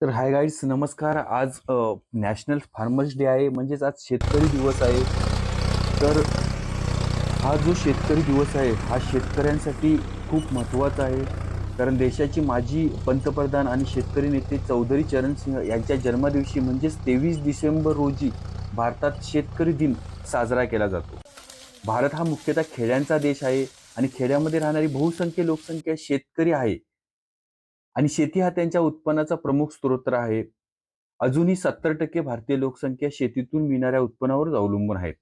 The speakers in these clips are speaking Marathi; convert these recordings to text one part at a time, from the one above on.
तर हाय गाईड्स नमस्कार. आज नॅशनल फार्मर्स डे आहे. म्हणजेच आज शेतकरी दिवस आहे. तर हा जो शेतकरी दिवस आहे हा शेतकऱ्यांसाठी खूप महत्त्वाचा आहे. कारण देशाचे माजी पंतप्रधान आणि शेतकरी नेते चौधरी चरणसिंह यांच्या जन्मदिवशी म्हणजेच तेवीस डिसेंबर रोजी भारतात शेतकरी दिन साजरा केला जातो. भारत हा मुख्यतः खेड्यांचा देश आहे आणि खेड्यामध्ये राहणारी बहुसंख्य लोकसंख्या शेतकरी आहे. आणि शेती हा त्यांच्या उत्पन्नाचा प्रमुख स्रोत आहे. अजूनही सत्तर टक्के भारतीय लोकसंख्या शेतीतून मिळणाऱ्या उत्पन्नावर अवलंबून आहेत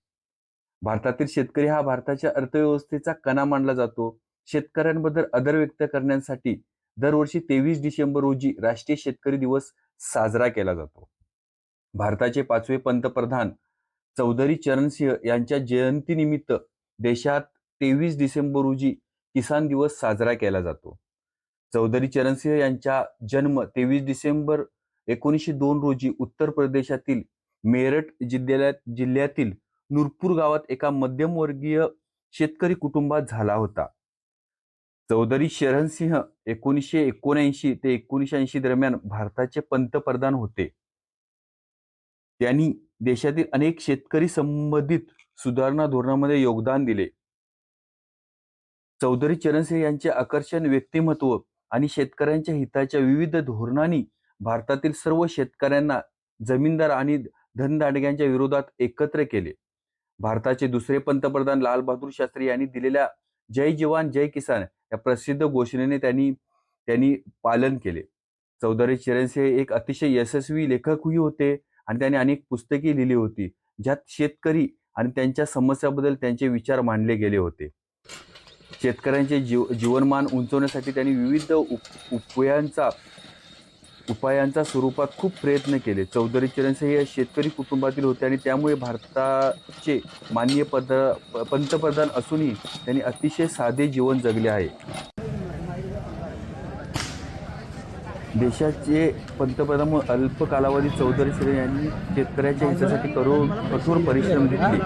भारतातील शेतकरी हा भारताच्या अर्थव्यवस्थेचा कणा मानला जातो. शेतकऱ्यांबद्दल आदर व्यक्त करण्यासाठी दरवर्षी तेवीस डिसेंबर रोजी राष्ट्रीय शेतकरी दिवस साजरा केला जातो. भारताचे पाचवे पंतप्रधान चौधरी चरणसिंह यांच्या जयंतीनिमित्त देशात तेवीस डिसेंबर रोजी किसान दिवस साजरा केला जातो. चौधरी चरणसिंह यांचा जन्म तेवीस डिसेंबर एकोणीसशे दोन रोजी उत्तर प्रदेशातील मेरठ जिल्ह्यात जिल्ह्यातील नूरपूर गावात एका मध्यमवर्गीय शेतकरी कुटुंबात झाला होता. चौधरी शरणसिंह एकोणीसशे एकोणऐंशी ते एकोणीसशे ऐंशी दरम्यान भारताचे पंतप्रधान होते. त्यांनी देशातील अनेक शेतकरी संबंधित सुधारणा धोरणामध्ये योगदान दिले. चौधरी चरणसिंह यांचे आकर्षण व्यक्तिमत्व आणि शेतकऱ्यांच्या हिताच्या विविध धोरणांनी भारतातील सर्व शेतकऱ्यांना जमीनदार आणि धनदांडग्यांच्या विरोधात एकत्र केले. भारताचे दुसरे पंतप्रधान लालबहादूर शास्त्री यांनी दिलेल्या जय जवान जय किसान या प्रसिद्ध घोषणेने त्यांनी त्यांनी पालन केले. चौधरी चरणसिंह एक अतिशय यशस्वी लेखकही होते आणि त्यांनी अनेक पुस्तके लिहिली होती ज्यात शेतकरी आणि त्यांच्या समस्याबद्दल त्यांचे विचार मांडले गेले होते. शेतकऱ्यांचे जीव जीवनमान उंचवण्यासाठी त्यांनी विविध उप उपायांचा उपायांचा स्वरूपात खूप प्रयत्न केले. चौधरी चरणसिंह हे शेतकरी कुटुंबातील होते आणि त्यामुळे भारताचे माननीय पद पंतप्रधान असूनही त्यांनी अतिशय साधे जीवन जगले आहे. देशाचे पंतप्रधान अल्प कालावधी चौधरी चरण यांनी शेतकऱ्याच्या हितासाठी करो कठोर परिश्रम घेतले.